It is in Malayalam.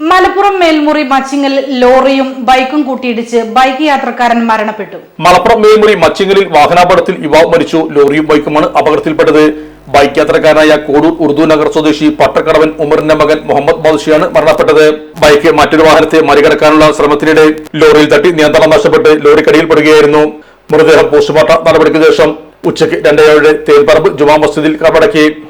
മലപ്പുറം മേൽമുറി മച്ചിങ്ങൽ ലോറിയും ബൈക്കും കൂട്ടിയിടിച്ച് ബൈക്ക് യാത്രക്കാരൻ മരണപ്പെട്ടു. മലപ്പുറം മേൽമുറി മച്ചിങ്ങലിൽ വാഹനാപകടത്തിൽ യുവാവ് മരിച്ചു. ലോറിയും ബൈക്കുമാണ് അപകടത്തിൽപ്പെട്ടത്. ബൈക്ക് യാത്രക്കാരനായ കോടൂർ ഉറുദു നഗർ സ്വദേശി പട്ടക്കടവൻ ഉമറിന്റെ മകൻ മുഹമ്മദ് ബാദുഷിയാണ് മരണപ്പെട്ടത്. ബൈക്ക് മറ്റൊരു വാഹനത്തെ മറികടക്കാനുള്ള ശ്രമത്തിനിടെ ലോറിയിൽ തട്ടി നിയന്ത്രണം നഷ്ടപ്പെട്ട് ലോറിക്കടിയിൽപ്പെടുകയായിരുന്നു മൃതദേഹം പോസ്റ്റ്മോർട്ടം നടപടിക്ക് ശേഷം ഉച്ചയ്ക്ക് രണ്ടരയോടെ തേൽപ്പറമ്പ് ജുമാ മസ്ജിദിൽ കബടക്കി